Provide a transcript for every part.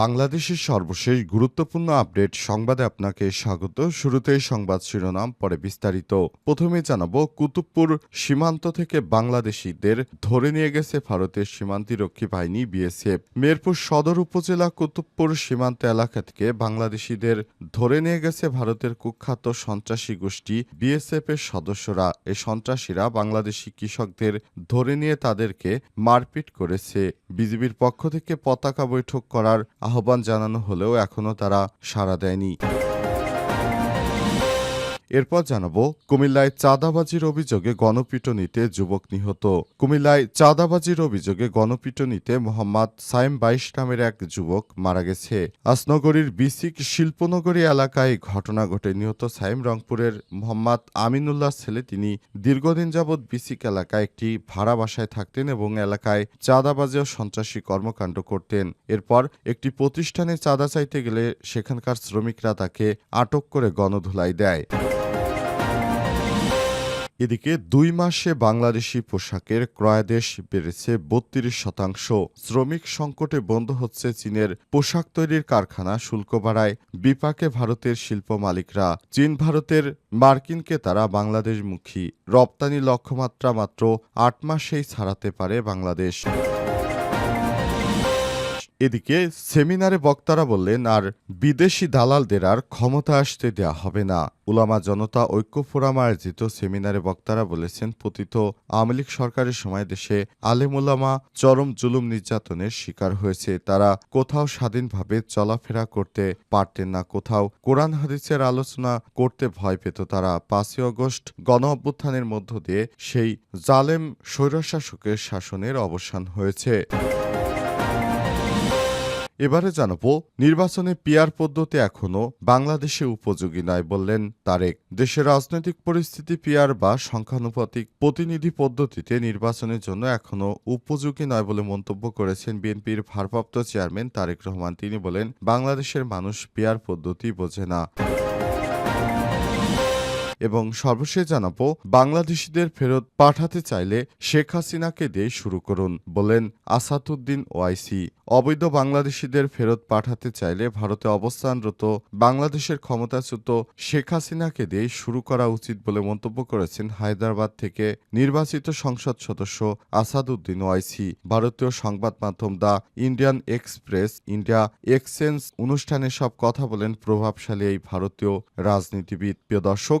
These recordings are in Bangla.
বাংলাদেশের সর্বশেষ গুরুত্বপূর্ণ আপডেট সংবাদে আপনাকে স্বাগত। শুরুতেই সংবাদ শিরোনাম, পরে বিস্তারিত। প্রথমে জানাব, কুতুবপুর সীমান্ত থেকে বাংলাদেশিদের ধরে নিয়ে গেছে ভারতের সীমান্তিরক্ষী বাহিনী, বিএসএফ। মেরপুর সদর উপজেলা কুতুবপুর সীমান্ত এলাকা থেকে বাংলাদেশিদের ধরে নিয়ে গেছে ভারতের কুখ্যাত সন্ত্রাসী গোষ্ঠী বিএসএফ এর সদস্যরা। এ সন্ত্রাসীরা বাংলাদেশি কৃষকদের ধরে নিয়ে তাদেরকে মারপিট করেছে। বিজিবির পক্ষ থেকে পতাকা বৈঠক করার আহ্বান জানানো হলেও এখনও তারা সাড়া দেয়নি। এরপর জানাব, কুমিল্লায় চাঁদাবাজির অভিযোগে গণপিটুনিতে যুবক নিহত। কুমিল্লায় চাঁদাবাজির অভিযোগে গণপিটুনিতে মোহাম্মদ সাইম বাইশ নামের এক যুবক মারা গেছে। আসনগরীর বিসিক শিল্পনগরী এলাকায় ঘটনা ঘটে। নিহত সাইম রংপুরের মোহাম্মদ আমিনুল্লাহ ছেলে। তিনি দীর্ঘদিন যাবৎ বিসিক এলাকায় একটি ভাড়া বাসায় থাকতেন এবং এলাকায় চাঁদাবাজি ও সন্ত্রাসী কর্মকাণ্ড করতেন। এরপর একটি প্রতিষ্ঠানে চাঁদা চাইতে গেলে সেখানকার শ্রমিকরা তাকে আটক করে গণধুলাই দেয়। এদিকে দুই মাসে বাংলাদেশি পোশাকের ক্রয়াদেশ বেড়েছে বত্রিশ শতাংশ। শ্রমিক সংকটে বন্ধ হচ্ছে চীনের পোশাক তৈরির কারখানা শুল্ক বাড়ায়। বিপাকে ভারতের শিল্প মালিকরা। চীন ভারতের মার্কিনকে তারা বাংলাদেশমুখী। রপ্তানি লক্ষ্যমাত্রা মাত্র আট মাসেই ছাড়াতে পারে বাংলাদেশ। এদিকে সেমিনারে বক্তারা বললেন, আর বিদেশি দালালদের আর ক্ষমতা আসতে দেয়া হবে না। উলামা জনতা ঐক্য ফোরাম আয়োজিত সেমিনারে বক্তারা বলেছেন, পতিত আওয়ামী লীগ সরকারের সময় দেশে আলেম উলামা চরম জুলুম নির্যাতনের শিকার হয়েছে। তারা কোথাও স্বাধীনভাবে চলাফেরা করতে পারতেন না। কোথাও কোরআন হাদিসের আলোচনা করতে ভয় পেত তারা। পাঁচই অগস্ট গণ অভ্যুত্থানের মধ্য দিয়ে সেই জালেম স্বৈরশাসকের শাসনের অবসান হয়েছে। এবারে জানাব, নির্বাচনে পিয়ার পদ্ধতি এখনও বাংলাদেশে উপযোগী নয় বললেন তারেক। দেশের রাজনৈতিক পরিস্থিতি পিয়ার বা সংখ্যানুপাতিক প্রতিনিধি পদ্ধতিতে নির্বাচনের জন্য এখনও উপযোগী নয় বলে মন্তব্য করেছেন বিএনপির ভারপ্রাপ্ত চেয়ারম্যান তারেক রহমান। তিনি বলেন, বাংলাদেশের মানুষ পিয়ার পদ্ধতি বোঝে না। এবং সর্বশেষ জানাব, বাংলাদেশিদের ফেরত পাঠাতে চাইলে শেখ হাসিনাকে দিয়ে শুরু করুন বলেন আসাদুদ্দিন ওয়াইসি। অবৈধ বাংলাদেশিদের ফেরত পাঠাতে চাইলে ভারতে অবস্থানরত বাংলাদেশের ক্ষমতাচ্যুত শেখ হাসিনাকে দিয়ে শুরু করা উচিত বলে মন্তব্য করেছেন হায়দ্রাবাদ থেকে নির্বাচিত সংসদ সদস্য আসাদুদ্দিন ওয়াইসি। ভারতীয় সংবাদ মাধ্যম the Indian Express, India Exchange অনুষ্ঠানে সব কথা বলেন প্রভাবশালী এই ভারতীয় রাজনীতিবিদ। প্রিয় দর্শক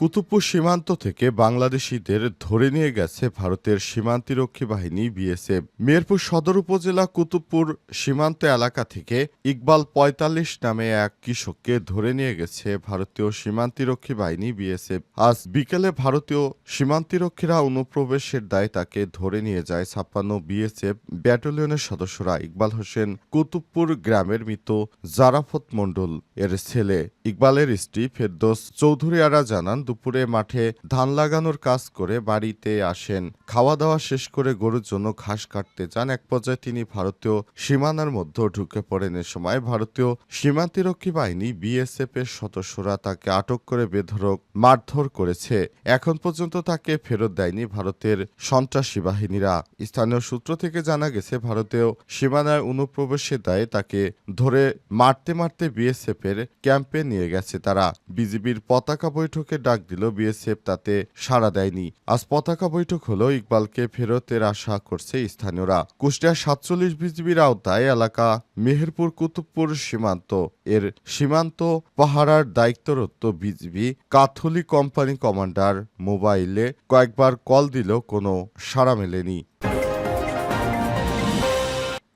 কুতুবপুর সীমান্ত থেকে বাংলাদেশিদের ধরে নিয়ে গেছে ভারতের সীমান্তিরক্ষী বাহিনী, বিএসএফ। মেরপুর সদর উপজেলা কুতুবপুর সীমান্ত এলাকা থেকে ইকবাল পঁয়তাল্লিশ নামে এক কৃষককে ধরে নিয়ে গেছে ভারতীয় সীমান্তিরক্ষী বাহিনী, বিএসএফ। আজ বিকেলে ভারতীয় সীমান্তিরক্ষীরা অনুপ্রবেশের দায়ে তাকে ধরে নিয়ে যায় ছাপ্পান্ন বিএসএফ ব্যাটালিয়নের সদস্যরা। ইকবাল হোসেন কুতুবপুর গ্রামের মৃত জারাফত মণ্ডল এর ছেলে। ইকবালের স্ত্রী ফেরদোস চৌধুরীয়ারা জানান, দুপুরে মাঠে ধান লাগানোর কাজ করে বাড়িতে আসেন। খাওয়া দাওয়া শেষ করে গরুর জন্য ঘাস কাটতে যান। এক পর্যায়ে তিনি ভারতীয় সীমানার মধ্যে ঢুকে পড়েন এ সময়। ভারতীয় সীমান্তিরক্ষী বাহিনী বিএসএফ এর সদস্যরা তাকে আটক করে বেধরক মারধর করেছে। এখন পর্যন্ত তাকে ফেরত দেয়নি ভারতের সন্ত্রাসী বাহিনীরা। স্থানীয় সূত্র থেকে জানা গেছে, ভারতীয় সীমানায় অনুপ্রবেশের দায়ে তাকে ধরে মারতে মারতে বিএসএফ এর ক্যাম্পে নিয়ে গেছে তারা। বিজিবির পতাকা বৈঠকে ডাক দিল বিএসএফ, তাতে সাড়া দেয়নি। আজ পতাকা বৈঠক হলো, ইকবালকে ফেরতের আশা করছে স্থানীয়রা। কুষ্টিয়া সাতচল্লিশ বিজিবির আওতায় এলাকা মেহেরপুর কুতুবপুর সীমান্ত। এর সীমান্ত পাহারার দায়িত্বরত বিজিবি কাথলিক কোম্পানি কমান্ডার মোবাইলে কয়েকবার কল দিলেও কোনো সাড়া মেলেনি।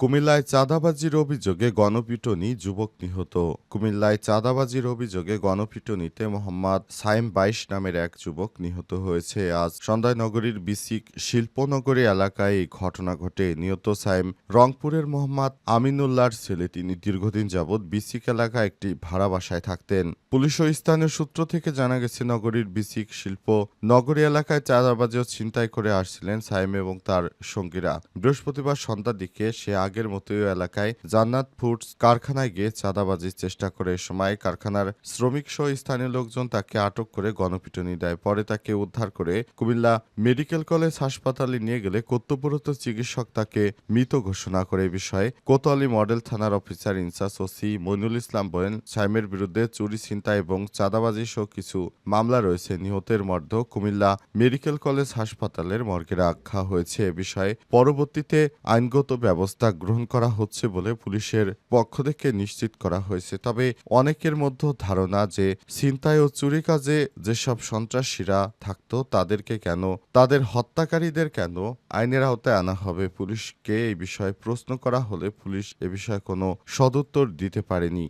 কুমিল্লায় চাঁদাবাজির অভিযোগে গণপিটুনি যুবক নিহত। কুমিল্লায় চাঁদাবাজির অভিযোগে গণপিটুনিতে মোহাম্মদ সাইম বাইশ নামের এক যুবক নিহত হয়েছে। আজ সন্ধ্যায় নগরীর বিসিক শিল্পনগরী এলাকায় এই ঘটনা ঘটে। নিহত সাইম রংপুরের মোহাম্মদ আমিনুল্লাহর ছেলে। তিনি দীর্ঘদিন যাবৎ বিসিক এলাকায় একটি ভাড়া বাসায় থাকতেন। পুলিশ ও স্থানীয় সূত্র থেকে জানা গেছে, নগরীর বিসিক শিল্প নগরী এলাকায় চাঁদাবাজি ও ছিনতাই করে আসছিলেন সাইম এবং তার সঙ্গীরা। বৃহস্পতিবার সন্ধ্যার দিকে সে আগের মতোই এলাকায় জান্নাত ফুডস কারখানায় গিয়ে চাঁদাবাজির চেষ্টা করে সময় কারখানার শ্রমিক সহ স্থানীয় লোকজন তাকে আটক করে গণপিটুনি দেয়। পরে তাকে উদ্ধার করে কুমিল্লা মেডিকেল কলেজ হাসপাতালে নিয়ে গেলে কর্তব্যরত চিকিৎসক তাকে মৃত ঘোষণা করে। এ বিষয়ে কোতোয়ালি মডেল থানার officer in charge OC Moinul Islam বলেন, সাইমের বিরুদ্ধে চুরি, ছিনতাই এবং চাঁদাবাজি সহ কিছু মামলা রয়েছে। নিহতের মর্দ কুমিল্লা মেডিকেল কলেজ হাসপাতালের মর্গে রাখা হয়েছে। এ বিষয়ে পরবর্তীতে আইনগত ব্যবস্থা গ্রহণ করা হচ্ছে বলে পুলিশের পক্ষ থেকে নিশ্চিত করা হয়েছে। তবে অনেকের মধ্যে ধারণা যে ছিনতাই ও চুরি কাজে যেসব সন্ত্রাসীরা থাকতো, তাদেরকে কেন, তাদের হত্যাকারীদের কেন আইনের আওতায় আনা হবে? পুলিশকে এই বিষয়ে প্রশ্ন করা হলে পুলিশ এ বিষয়ে কোনো সদুত্তর দিতে পারেনি।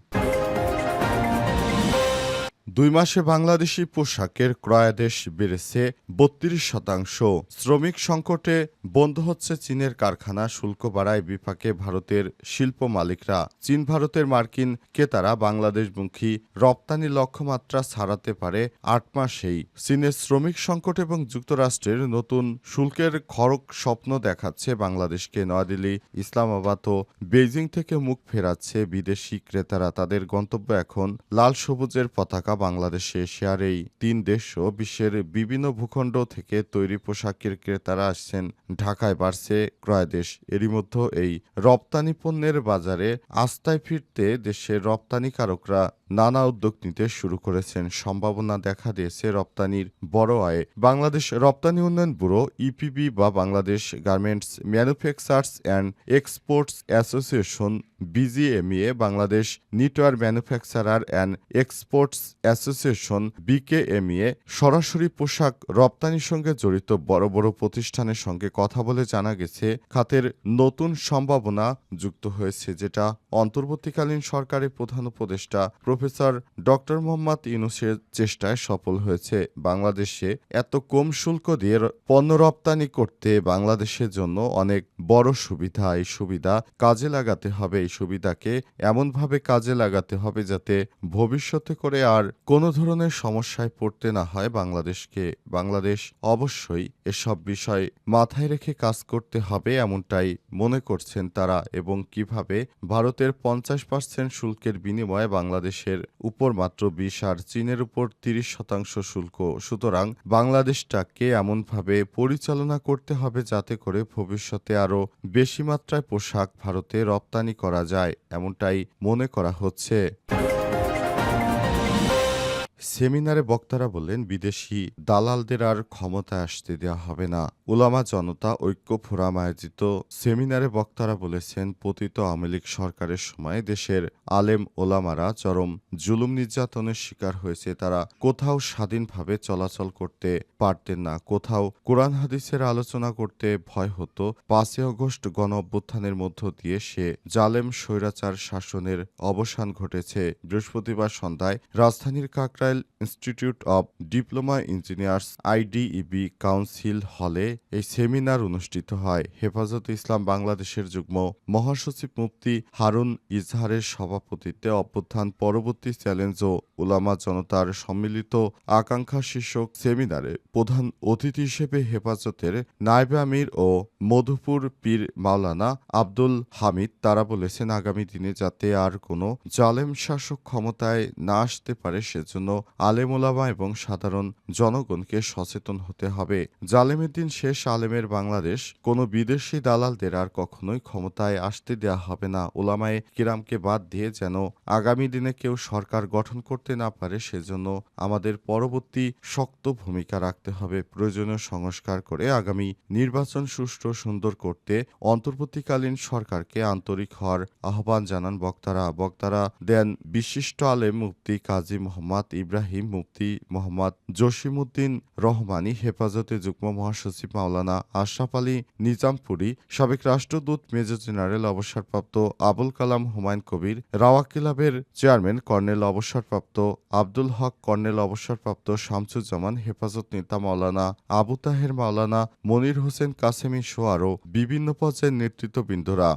দুই মাসে বাংলাদেশি পোশাকের ক্রয়াদেশ বেড়েছে বত্রিশ শতাংশ। শ্রমিক সংকটে বন্ধ হচ্ছে চীনের কারখানা শুল্ক বাড়ায় বিপাকে ভারতের শিল্প মালিকরা। চীন ভারতের মার্কিন ক্রেতারা বাংলাদেশমুখী রপ্তানি লক্ষ্যমাত্রা ছাড়াতে পারে আট মাসেই। চীনের শ্রমিক সংকট এবং যুক্তরাষ্ট্রের নতুন শুল্কের খড়ক স্বপ্ন দেখাচ্ছে বাংলাদেশকে। নয়াদিল্লি, ইসলামাবাদ ও বেইজিং থেকে মুখ ফেরাচ্ছে বিদেশি ক্রেতারা। তাদের গন্তব্য এখন লাল সবুজের পতাকা বাংলাদেশে এশিয়ার এই তিন দেশ ও বিশ্বের বিভিন্ন ভূখণ্ড থেকে তৈরি পোশাকের ক্রেতারা আসছেন ঢাকায় বাড়ছে ক্রয় দেশ। এরই মধ্যে এই রপ্তানি পণ্যের বাজারে আস্থায় ফিরতে দেশের রপ্তানিকারকরা নানা উদ্যোগ নিতে শুরু করেছেন। সম্ভাবনা দেখা দিয়েছে রপ্তানির বড় আয়ে। বাংলাদেশ রপ্তানি উন্নয়ন ব্যুরো, ইপিবি বা Bangladesh garments manufacturers and exports association, BGMEA, Bangladesh knitwear manufacturer and exports association, BKMEA, সরাসরি পোশাক রপ্তানির সঙ্গে জড়িত বড় বড় প্রতিষ্ঠানের সঙ্গে কথা বলে জানা গেছে, খাতের নতুন সম্ভাবনা যুক্ত হয়েছে, যেটা অন্তর্বর্তীকালীন সরকারের প্রধান উপদেষ্টা প্রফেসর ডক্টর মোহাম্মদ ইউনুসের চেষ্টায় সফল হয়েছে। বাংলাদেশে এত কম শুল্ক দিয়ে পণ্য রপ্তানি করতে বাংলাদেশের জন্য অনেক বড় সুবিধা। এই সুবিধা কাজে লাগাতে হবে। এই সুবিধাকে এমনভাবে কাজে লাগাতে হবে যাতে ভবিষ্যতে করে আর কোনো ধরনের সমস্যায় পড়তে না হয় বাংলাদেশকে। বাংলাদেশ অবশ্যই এসব বিষয় মাথায় রেখে কাজ করতে হবে এমনটাই মনে করছেন তারা এবং কীভাবে ভারতের পঞ্চাশ পার্সেন্ট শুল্কের বিনিময়ে বাংলাদেশের উপর মাত্র বিশ আর চীনের উপর তিরিশ শতাংশ শুল্ক। সুতরাং বাংলাদেশটাকে এমনভাবে পরিচালনা করতে হবে যাতে করে ভবিষ্যতে আরও বেশি মাত্রায় পোশাক ভারতে রপ্তানি করা যায়, এমনটাই মনে করা হচ্ছে। সেমিনারে বক্তারা বললেন, বিদেশি দালালদের আর ক্ষমতায় আসতে দেওয়া হবে না। উলামা জনতা ঐক্য ফোরাম আয়োজিত সেমিনারে বক্তারা বলেছেন, পতিত আওয়ামী সরকারের সময় দেশের আলেম ওলামারা চরম জুলুম নির্যাতনের শিকার হয়েছে। তারা কোথাও স্বাধীনভাবে চলাচল করতে পারতেন না। কোথাও কোরআন হাদিসের আলোচনা করতে ভয় হতো। পাঁচই অগস্ট গণ অভ্যুত্থানের মধ্য দিয়ে সে জালেম স্বৈরাচার শাসনের অবসান ঘটেছে। বৃহস্পতিবার সন্ধ্যায় রাজধানীর Kakrail institute of diploma engineers IDEB council হলে এই সেমিনার অনুষ্ঠিত হয়। হেফাজতে ইসলাম বাংলাদেশের যুগ্ম মহাসচিব মুফতি হারুন ইজহারের সভাপতিত্বে অভ্যুত্থান পরবর্তী চ্যালেঞ্জ ও উলামা জনতার সম্মিলিত আকাঙ্ক্ষা শীর্ষক সেমিনারে প্রধান অতিথি হিসেবে হেফাজতের নায়েবে আমির ও মধুপুর পীর মাওলানা আব্দুল হামিদ তারা বলেছেন, আগামী দিনে যাতে আর কোনো জালেম শাসক ক্ষমতায় না আসতে পারে, সেজন্য আলেম ওলামা এবং সাধারণ জনগণকে সচেতন হতে হবে। জালেমের দিন শেষ আলেমের বাংলাদেশ, কোনো বিদেশি দালালদের আর কখনোই ক্ষমতায় আসতে দেয়া হবে না। ওলামায়ে কিরামকে বাদ দিয়ে যেন আগামী দিনে কেউ সরকার গঠন করতে না পারে, সেজন্য আমাদের পরবর্তী শক্ত ভূমিকা রাখতে হবে। প্রয়োজনীয় সংস্কার করে আগামী নির্বাচন সুষ্ঠু সুন্দর করতে অন্তর্বর্তীকালীন সরকারকে আন্তরিক হওয়ার আহ্বান জানান বক্তারা। বক্তারা দেন, বিশিষ্ট আলেম মুফতি কাজী মোহাম্মদ ইব্রাহিম মুফতি মোহাম্মদ জসিমউদ্দিন রহমানী, হেফাজতে যুগ্ম মহাসচিব মাওলানা আশরাফ আলী নিজামপুরি, সাবেক রাষ্ট্রদূত মেজর জেনারেল অবসরপ্রাপ্ত আবুল কালাম হুমায়ুন কবির, রাওয়া ক্লাবের চেয়ারম্যান কর্নেল অবসরপ্রাপ্ত আব্দুল হক, কর্নেল অবসরপ্রাপ্ত শামসুজ্জামান, হেফাজত নেতা মাওলানা আবু তাহের, মাওলানা মনির হোসেন কাসেমি সহ আরও বিভিন্ন পর্যায়ের নেতৃত্ববৃন্দরা।